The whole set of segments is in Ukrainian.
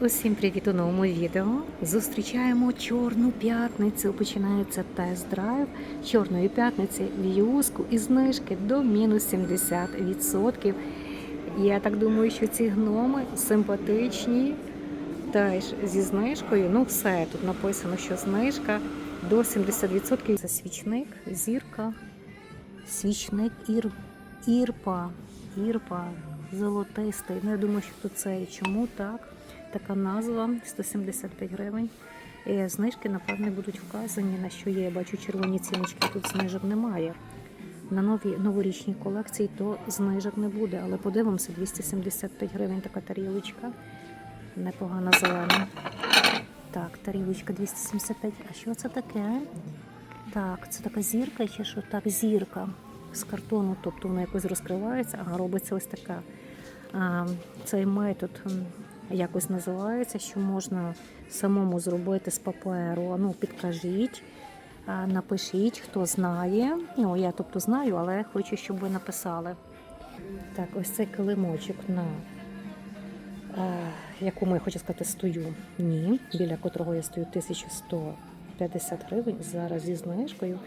Усім привіт у новому відео. Зустрічаємо Чорну п'ятницю. Починається тест-драйв Чорної п'ятниці в Юску і знижки до мінус 70%. Я так думаю, що ці гноми симпатичні. Теж зі знижкою. Ну, все тут написано, що знижка до 70%. Це свічник, зірка, свічник ір, ірпа, ірпа, золотистий. Ну, я думаю, що тут це чому так. Така назва 175 гривень. Знижки, напевне, будуть вказані, на що є. Я бачу червоні ціночки, тут знижок немає. На нові новорічній колекції то знижок не буде, але подивимося, 275 гривень така тарілочка. Непогана зелена. Так, тарілочка 275. А що це таке? Так, це така зірка чи що? Так, зірка з картону, тобто вона якось розкривається, а робиться ось така. Цей м, якось називається, що можна самому зробити з паперу. Ну, підкажіть, напишіть, хто знає. Ну, я тобто знаю, але хочу, щоб ви написали. Так, ось цей килимочок на якому я хочу сказати, стою. Ні, біля котрого я стою 1150 гривень. Зараз зі знижкою.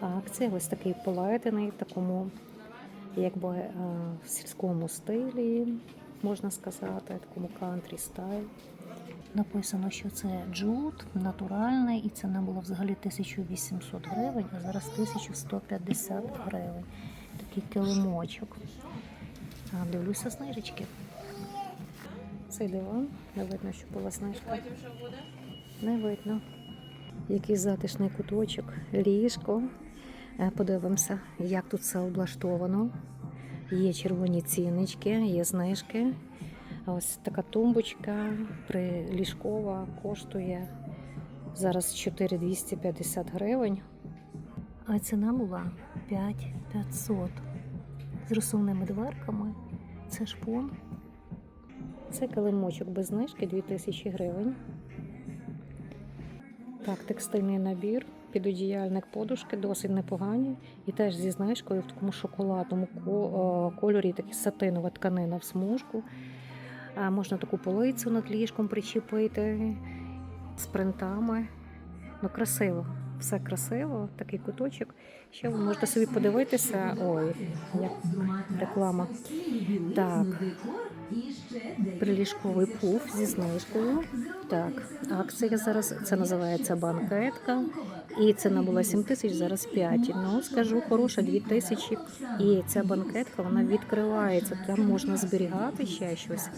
А акція ось такий плетений в такому, якби в сільському стилі, можна сказати, такому кантрі стайл. Написано, що це джут натуральний, і ціна була взагалі 1800 гривень, а зараз 1150 гривень. Такий килимочок. А, дивлюся знижечки. Цей диван, не видно, що була знижка. Не видно. Який затишний куточок, ліжко. Е, Подивимося, як тут все облаштовано. Є червоні ціннички, є знижки. Ось така тумбочка приліжкова коштує зараз 4250 гривень. А ціна була 5500. З розсувними дверками. Це шпон. Це килимочок без знижки 2000 гривень. Так, текстильний набір, підодіяльник подушки досить непогані. І теж зі знижкою в такому шоколадному е, кольорі, такі сатинова тканина в смужку. Можна таку полицю над ліжком причепити з принтами. Ну, красиво. Все красиво, такий куточок. Ще ви можете собі подивитися. Ой, як реклама. Так, приліжковий пуф зі знижкою. Так, акція зараз це називається банкетка. І ціна була 7 тисяч, зараз 5. Ну, скажу, хороша 2 тисячі. І ця банкетка вона відкривається. Там можна зберігати ще щось.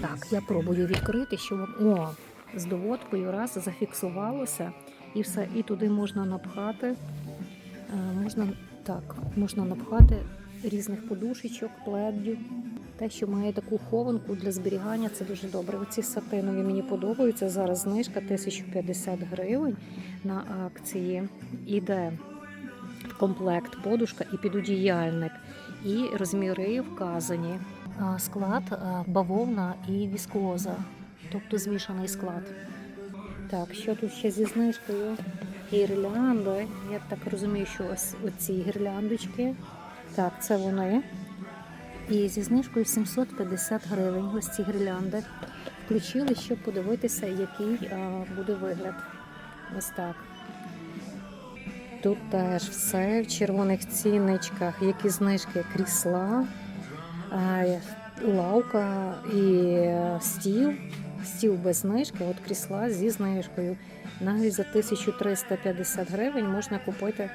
Так, я пробую відкрити, щоб о, з доводкою раз зафіксувалося, і все, і туди можна напхати. е, Можна так, можна напхати різних подушечок, пледів. Те, що має таку хованку для зберігання, це дуже добре. Оці сатинові мені подобаються. Зараз знижка 1050 гривень на акції. Іде комплект подушка і підодіяльник, і розміри вказані. Склад бавовна і віскоза, тобто змішаний склад. Так, що тут ще зі знижкою? Гірлянди. Я так розумію, що ось оці гірляндочки. Так, це вони. І зі знижкою 750 гривень. Ось ці гірлянди. Включили, щоб подивитися, який а, буде вигляд. Ось так. Тут теж все в червоних цінничках, які знижки крісла, а, лавка і е, стіл. Стіл без знижки, от крісла зі знижкою. Навіть за 1350 гривень можна купити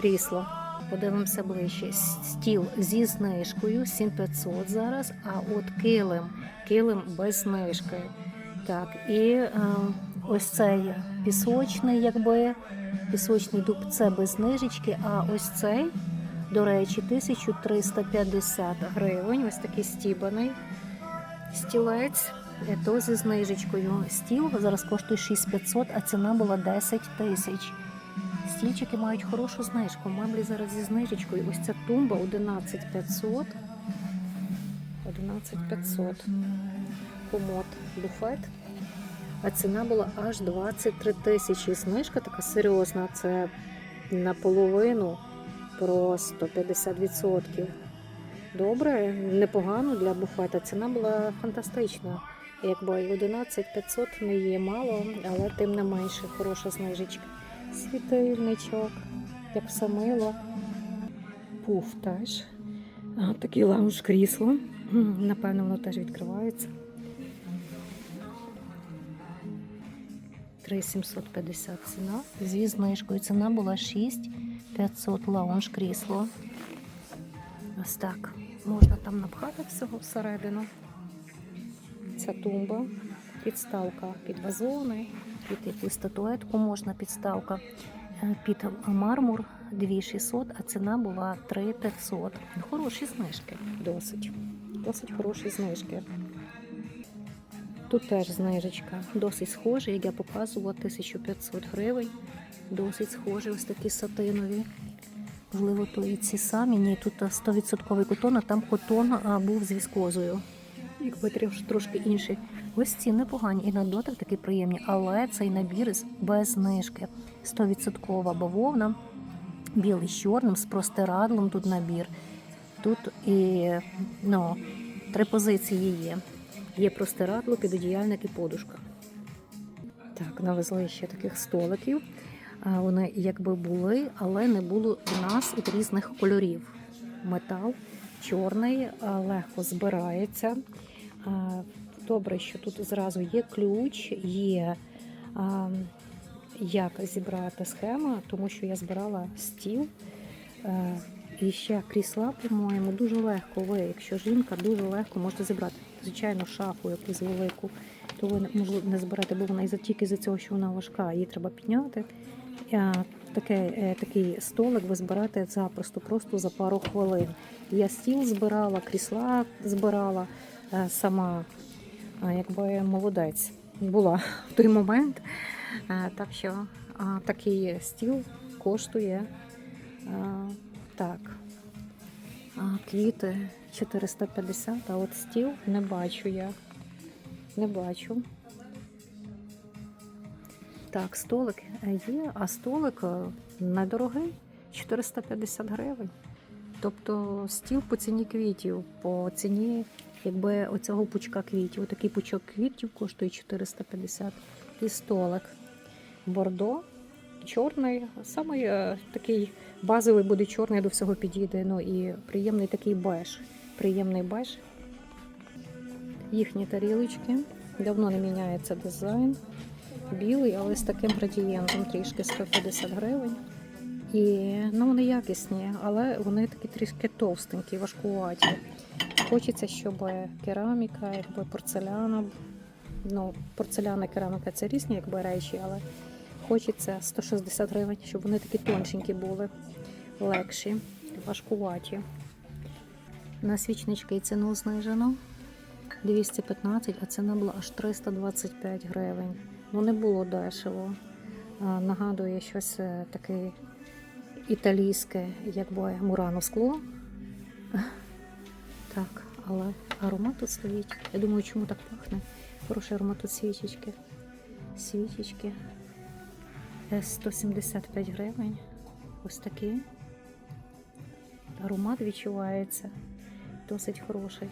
крісло. Подивимося ближче. Стіл зі знижкою 7500 зараз, а от килим, килим без знижки. Так, і е, ось цей пісочний, якби пісочний дуб це без знижечки, а ось цей, до речі, 1350 гривень. Ось такий стібаний стілець. е, То зі знижечкою. Стіл зараз коштує 6500, а ціна була 10 тисяч. Стільчики мають хорошу знижку. Меблі зараз зі знижечкою. Ось ця тумба 11500. 11500. Комод, буфет. А ціна була аж 23 тисячі. Знижка така серйозна. Це наполовину просто 50%. Добре, непогано для буфета. Ціна була фантастична. Якби 11 500 не є мало, але тим не менше хороша знижечка. Світильничок, як все мило. Пуф теж. А, такий лаунж крісло. Напевно, воно теж відкривається. 3750 ціна. Зі знижкою ціна була 6500 лаунж крісло. Ось так. Можна там напхати всього всередину. Ця тумба, підставка під вазони, під якусь статуетку можна підставка. Е, Під мармур 2600, а ціна була 3500. Хороші знижки, досить. Досить хороші знижки. Тут теж знижечка, досить схожа, як я показувала, 1500 гривень. Досить схожі, ось такі сатинові. Можливо, то і ці самі. Ні, тут 100% котон, а там котон був з віскозою. Якби трошки інший. Ось ці непогані і на дотик такі приємні, але цей набір без знижки. 100% бавовна, білий з чорним, з простирадлом тут набір. Тут і ну, три позиції є. Є простирадло, підодіяльник і подушка. Так, навезли ще таких столиків. Вони якби були, але не було в нас від різних кольорів. Метал чорний, легко збирається. А, Добре, що тут зразу є ключ, є а, як зібрати схема, тому що я збирала стіл. е, І ще крісла, по-моєму, дуже легко. Ви, якщо жінка, дуже легко можете зібрати. Звичайно, шафу якусь велику, то ви можливо не зберете, бо вона із тільки за цього, що вона важка, її треба підняти. А, Таке, е, такий столик ви збираєте запросто, просто за пару хвилин. Я стіл збирала, крісла збирала е, сама, а, якби молодець була в той момент. Так що такий стіл коштує так. Квіти 450, а от стіл не бачу я. Не бачу. Так, столик е, є, а столик е, недорогий 450 гривень. Тобто стіл по ціні квітів, по ціні якби оцього пучка квітів. Отакий пучок квітів коштує 450 і. Бордо чорний, самий е, такий базовий буде чорний, до всього підійде. Ну і приємний такий беж. Приємний беж. Їхні тарілочки. Давно не міняється дизайн. Білий, але з таким градієнтом трішки 150 гривень. І ну, вони якісні, але вони такі трішки товстенькі, важкуваті. Хочеться, щоб кераміка, якби порцеляна. Ну, порцеляна кераміка це різні якби речі, але хочеться 160 гривень, щоб вони такі тоншенькі були, легші, важкуваті. На свічнички ціну знижено 215, а ціна була аж 325 гривень. Ну не було дешево. Нагадує щось е, таке італійське, якби мурано скло. Але аромат тут стоїть. Я думаю, чому так пахне. Хороший аромат тут свічечки. Свічечки. Е, 175 гривень. Ось такі. Аромат відчувається. Досить хороший.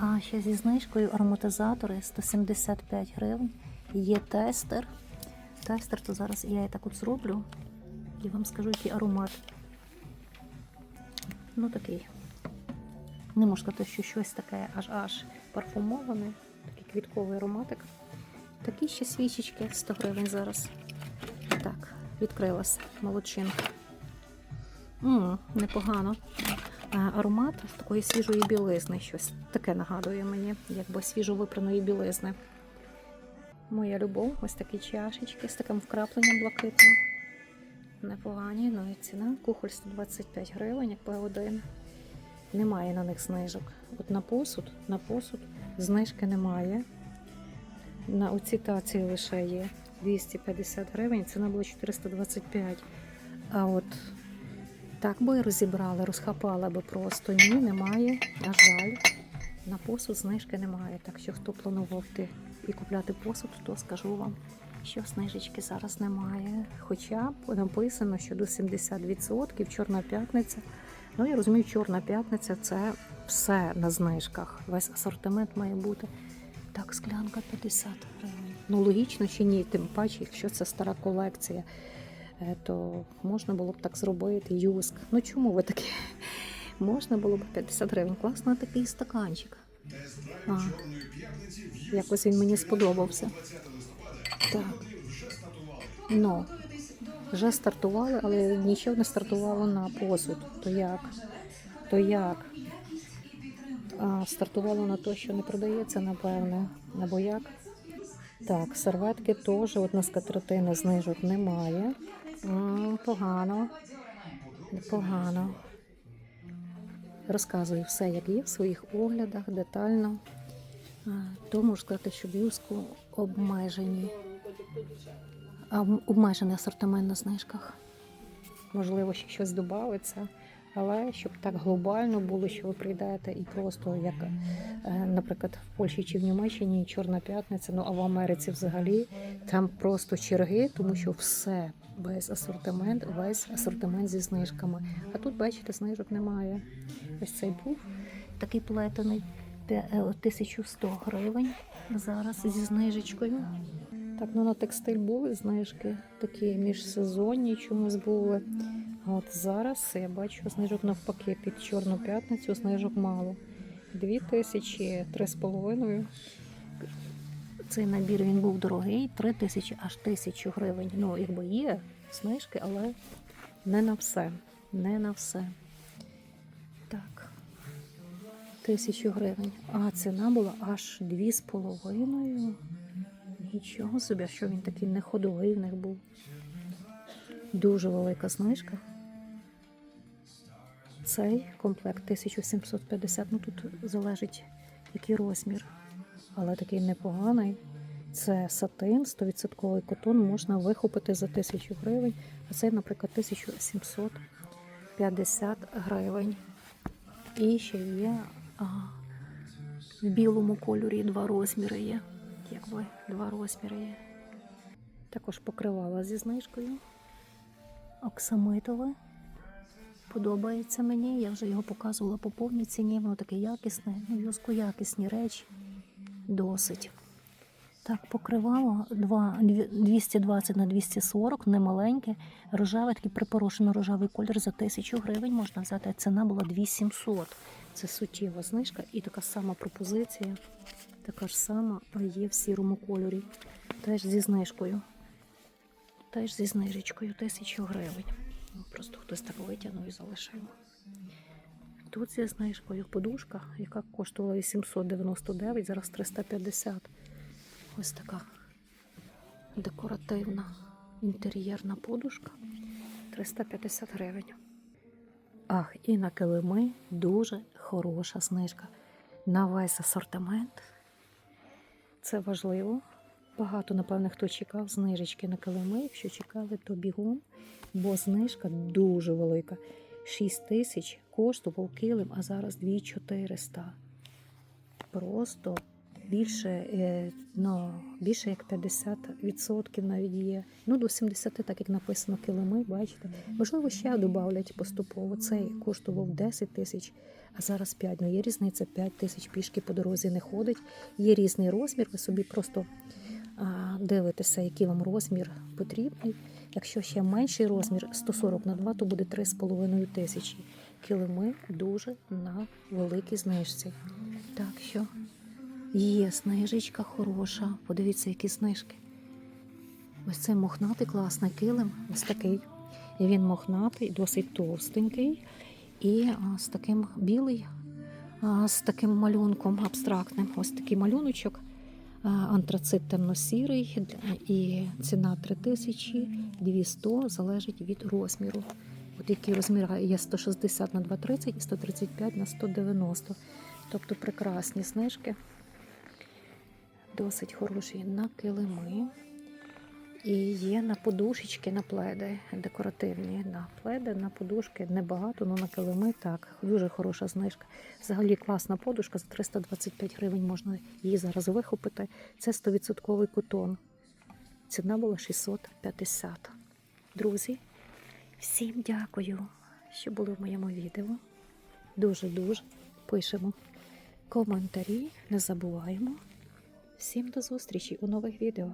А ще зі знижкою ароматизатори 175 гривень. Є тестер. Тестер, то зараз я і так от зроблю і вам скажу, який аромат. Ну такий. Не можу сказати, що щось таке аж аж парфумоване, такий квітковий ароматик. Такі ще свічечки 100 гривень зараз. Так, відкрилась молодчинка. М, непогано. Аромат такої свіжої білизни. Щось таке нагадує мені, якби свіжо випраної білизни. Моя любов, ось такі чашечки з таким вкрапленням блакитним. Непогані, ну і ціна. Кухоль 125 гривень, як один. Немає на них знижок. От на посуд, на посуд знижки немає. На оці таці лише є 250 гривень, ціна була 425. А от так би розібрали, розхапали би просто. Ні, немає. На жаль, на посуд знижки немає. Так що хто планував ти і купляти посуд, то скажу вам, що знижечки зараз немає. Хоча написано, що до 70% Чорна п'ятниця. Ну, я розумію, Чорна п'ятниця це все на знижках. Весь асортимент має бути Так, склянка 50 гривень. Ну, логічно чи ні, тим паче, якщо це стара колекція, е, то можна було б так зробити. Юск. Ну чому ви такі? Можна було б 50 гривень. Класно такий стаканчик. А, якось він мені сподобався. Так. Ну, вже стартували, але нічого не стартувало на посуд. То як? То як? А, стартувало на те, що не продається, напевне. Або як? Так, серветки теж, от на скатертини знижок немає. М, Погано. Погано. Розказую все, як є в своїх оглядах, детально. А, То можу сказати, що в обмежені. Обмежений асортимент на знижках. Можливо, ще щось додається, але щоб так глобально було, що ви прийдете і просто як, е, наприклад, в Польщі чи в Німеччині Чорна п'ятниця, ну а в Америці взагалі там просто черги, тому що все весь асортимент, весь асортимент зі знижками. А тут, бачите, знижок немає. Ось цей був такий плетений те- е, 1100 гривень зараз зі знижечкою. Так, ну на текстиль були знижки, такі міжсезонні чомусь були. От зараз я бачу знижок навпаки під Чорну п'ятницю знижок мало. Дві тисячі, три з половиною. Цей набір він був дорогий, три тисячі аж тисячу гривень. Ну, якби є знижки, але не на все. Не на все. Так. Тисячу гривень. А ціна була аж дві з половиною. Нічого собі, що він такий не ходовий в них був. Дуже велика знижка. Цей комплект 1750, ну тут залежить який розмір, але такий непоганий. Це сатин, 100% котон можна вихопити за 1000 гривень, а цей, наприклад, 1750 гривень. І ще є а, в білому кольорі два розміри є. Якби два розміри є. Також покривала зі знижкою. Оксамитове. Подобається мені. Я вже його показувала по повній ціні. Воно таке якісне. Ну, якісні речі. Досить. Так, покривало 220 на 240, немаленьке, рожеве, такий припорошено рожевий колір за 1000 гривень можна взяти. Ціна була 2700. Це суттєва знижка і така сама пропозиція, така ж сама а є в сірому кольорі. Теж зі знижкою. Теж зі знижечкою 1000 гривень. Ну, Просто хтось так витягнув і залишив. Тут зі знижкою подушка, яка коштувала 899, зараз 350. Ось така декоративна інтер'єрна подушка 350 гривень. Ах, і на килими дуже хороша знижка. На весь асортимент. Це важливо. Багато, напевне, хто чекав знижечки на килими. Якщо чекали, то бігом, бо знижка дуже велика. 6 тисяч коштував килим, а зараз 2400. Просто більше, е, ну, більше як 50% навіть є. Ну, до 70, так як написано килими, бачите. Можливо, ще додавлять поступово. Цей коштував 10 тисяч, а зараз 5. Ну, є різниця 5 тисяч пішки по дорозі не ходить. Є різний розмір, ви собі просто дивитеся, який вам розмір потрібний. Якщо ще менший розмір 140 на 2, то буде 3,5 тисячі. Килими дуже на великій знижці. Так що є знижечка хороша. Подивіться, які знижки. Ось цей мохнатий класний килим, ось такий. І він мохнатий, досить товстенький. І з таким білий, з таким малюнком абстрактним. Ось такий малюночок. Антрацит темно-сірий і ціна 3200 залежить від розміру. От які розміри є 160 на 230 і 135 на 190. Тобто прекрасні знижки. Досить хороші на килими. І є на подушечки, на пледи декоративні. На пледи, на подушки небагато, але на килими так. Дуже хороша знижка. Взагалі класна подушка за 325 гривень можна її зараз вихопити. Це 100% котон. Ціна була 650. Друзі, всім дякую, що були в моєму відео. Дуже-дуже пишемо коментарі, не забуваємо. Всім до зустрічі у нових відео!